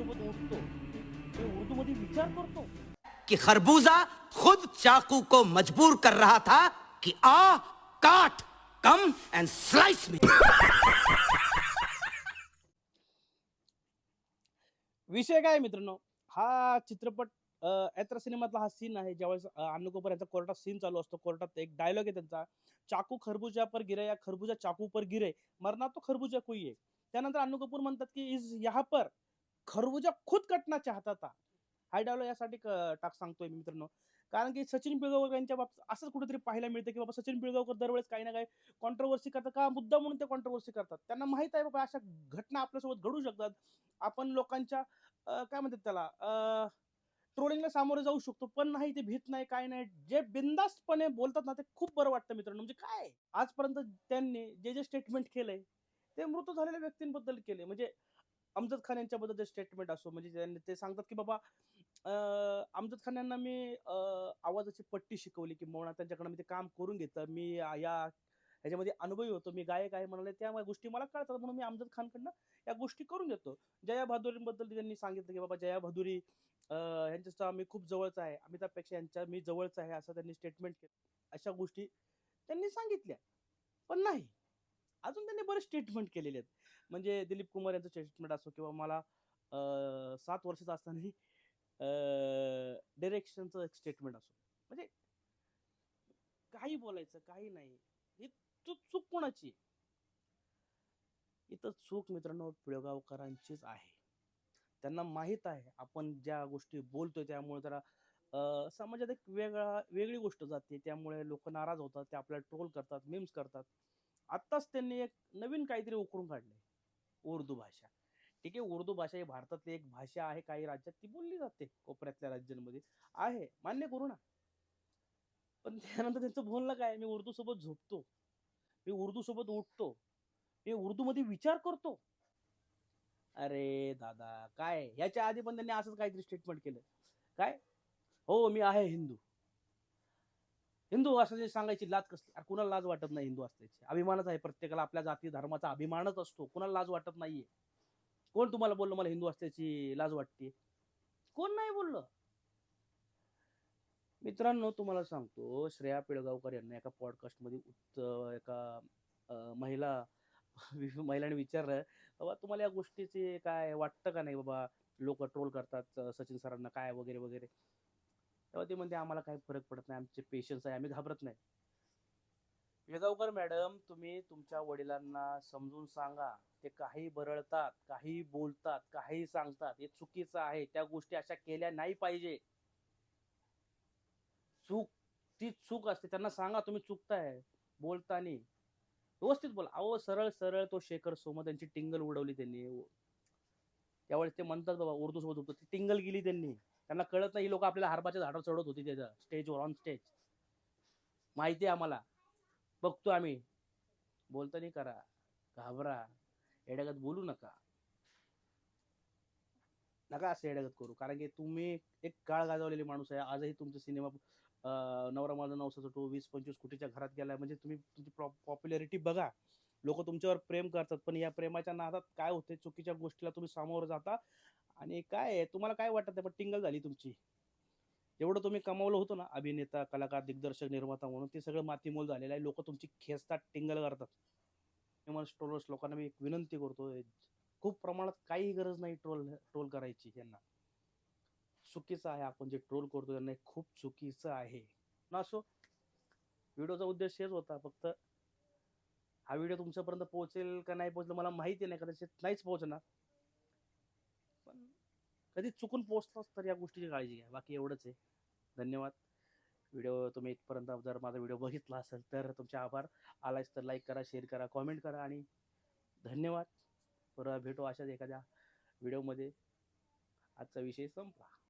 सोबत उठतो. ते उर्दू मध्ये विचार करतो. कि खरबूजा खुद चाकू को मजबूर कर रहा था कि आ काट कम एंड स्लाइस मी विषय काय आहे मित्रांनो? हा चित्रपट यात्रा सिनेमातला हा सीन आहे. ज्यावेळेस अं, अन्नू कपूर यांचा कोर्टात सीन चालू असतो. कोर्टात एक डायलॉग आहे त्यांचा. चाकू खरबूजा पर गिरे या खरबूजा चाकू पर गिरे. मरना तो खरबूजा कोई है त्यानंतर अन्नू कपूर म्हणतात की इज यहाँ पर खरबुजा खुद कटना चाहता था हाय डायलॉग यासाठी टाक सांगतोय मी मित्रांनो. कारण की सचिन पिळगावकर यांच्या बाबतीत असंच कुठेतरी पाहायला मिळतं की बाबा सचिन पिळगावकर दरवेळेस काही ना काही कॉन्ट्रोवर्सी करतात का? मुद्दा म्हणून ते कॉन्ट्रोवर्सी करतात. त्यांना माहीत आहे बाबा अशा घटना आपल्यासोबत घडू शकतात. आपण लोकांच्या काय म्हणतात त्याला ट्रोलिंगला सामोरे जाऊ शकतो पण नाही ते भीत नाही काय नाही. जे बिंदास्तपणे बोलतात ना ते खूप बरं वाटतं मित्रांनो. म्हणजे काय? आजपर्यंत त्यांनी जे जे स्टेटमेंट केलंय ते मृत झालेल्या व्यक्तींबद्दल केले म्हणजे अमजद खान यांच्याबद्दल जे स्टेटमेंट असो म्हणजे त्यांनी ते सांगतात की बाबा अमजद खान यांना मी आवाजाची पट्टी शिकवली की मोना त्यांच्याकडे मी ते काम करून घेतलं. मी या ह्याच्यामध्ये अनुभवी होतो मी गायक आहे म्हणाले त्या गोष्टी मला कळतात. म्हणून मी अमजद खानकडनं या गोष्टी करून घेतो. जया भादुरींबद्दल त्यांनी सांगितलं की बाबा जया भादुरी अं, यांच्यासह मी खूप जवळचा आहे. अमिताभपेक्षा यांच्या मी जवळचा आहे असं त्यांनी स्टेटमेंट केलं. अशा गोष्टी त्यांनी सांगितल्या. पण नाही. अजून त्यांनी बरेच स्टेटमेंट केलेले आहेत. म्हणजे दिलीप कुमार यांचं स्टेटमेंट असो किंवा मला सात वर्षाचा असताना डिरेक्शनचं एक स्टेटमेंट असो. म्हणजे काही बोलायचं काही नाही. ही चूक चूक कोणाची? इथं चूक मित्रांनो पिळगावकरांचीच आहे. त्यांना माहीत आहे आपण ज्या गोष्टी बोलतोय त्यामुळे जरा समाजात एक वेगळा वेगळी गोष्ट जाते. त्यामुळे लोक नाराज होतात ते आपल्याला ट्रोल करतात मीम्स करतात. आत्ताच त्यांनी एक नवीन काहीतरी उकरून काढलंय. उर्दू भाषा. ठीक आहे उर्दू भाषा ही भारतातली एक भाषा आहे काही राज्यात ती बोलली जाते कोपऱ्यातल्या राज्यांमध्ये. आहे मान्य करू ना. पण त्यानंतर त्यांचं बोलणं काय? मी उर्दू सोबत झोपतो. मी उर्दू सोबत उठतो. मी उर्दू मध्ये विचार करतो. अरे दादा काय? याच्या आधी पण त्यांनी असंच काहीतरी स्टेटमेंट केलं. काय? हो मी आहे हिंदू. हिंदू असं जे सांगायची लाज कसली? अरे कुणाला लाज वाटत नाही हिंदू असल्याची? अभिमानच आहे प्रत्येकाला. आपल्या जाती धर्माचा अभिमानच असतो. कुणाला लाज वाटत नाहीये. कोण तुम्हाला बोललं मला हिंदू असल्याची लाज वाटते? कोण नाही बोललं? मित्रांनो तुम्हाला सांगतो श्रेया पिळगावकर यांना एका पॉडकास्टमध्ये उत्त- एका महिला महिलाने विचारलं बाबा तुम्हाला या गोष्टीचे काय वाटतं का नाही? बाबा लोक ट्रोल करतात सचिन सरांना काय वगैरे वगैरे. तेव्हा ते म्हणते आम्हाला काही फरक पडत नाही आमचे पेशन्स आहे आम्ही घाबरत नाही. वेगावकर मॅडम तुम्ही तुमच्या वडिलांना समजून सांगा. ते काही बरळतात काही बोलतात काही सांगतात. हे चुकीचं आहे. त्या गोष्टी अशा केल्या नाही पाहिजे. चूक ती चूक असते त्यांना सांगा तुम्ही चुकताय बोलतानी. व्यवस्थित बोला. अहो सरळ सरळ तो शेखर सोमत यांची टिंगल उडवली त्यांनी. त्यावेळेस ते म्हणतात बाबा उर्दू सोबत होतं. ती टिंगल गेली त्यांनी. त्यांना कळत नाही लोक आपल्याला हारबाच्या झाडावर चढवत होती त्याचं स्टेजवर ऑन स्टेज माहिती आहे आम्हाला. बघतो आम्ही. बोलता नाही करा. घाबरा. येड्यागत बोलू नका. नका असं येड्यागत करू. कारण की तुम्ही एक काळ गाजवलेले माणूस आहे. आजही तुमचा सिनेमा नवरा माझा नवसाचा तो वीस पंचवीस कोटीच्या घरात गेलाय. म्हणजे तुम्ही तुमची पॉप्युलॅरिटी बघा. लोक तुमच्यावर प्रेम करतात पण या प्रेमाच्या नादात काय होते चुकीच्या गोष्टीला तुम्ही सामोरं जाता? आणि काय आहे, तुम्हाला काय वाटत आहे पण टिंगल झाली तुमची? एवढं तुम्ही कमावलं होतं ना अभिनेता कलाकार दिग्दर्शक निर्माता म्हणून ते सगळं मातीमोल झालेलं आहे. लोक तुमची खेचतात टिंगल करतात. त्यामुळे ट्रोलर्स लोकांना मी एक विनंती करतो खूप प्रमाणात काही गरज नाही ट्रोल ट्रोल करायची यांना. चुकीचं आहे आपण जे ट्रोल करतो त्यांना खूप चुकीचं आहे. ना असो व्हिडिओचा उद्देश हेच होता फक्त हा व्हिडिओ तुमच्यापर्यंत पोहोचेल का नाही पोहोचलं मला माहिती नाही कदाचित नाहीच पोहोचणार. पण कधी चुकून पोहोचलाच तर या गोष्टीची काळजी घ्या. बाकी एवढंच आहे. धन्यवाद. व्हिडिओ तुम्ही इथपर्यंत जर माझा व्हिडिओ बघितला असेल तर तुमचे आभार. आलाच तर लाईक करा शेअर करा कॉमेंट करा आणि धन्यवाद. परत भेटू अशाच एखाद्या व्हिडिओमध्ये. आजचा विषय संपला.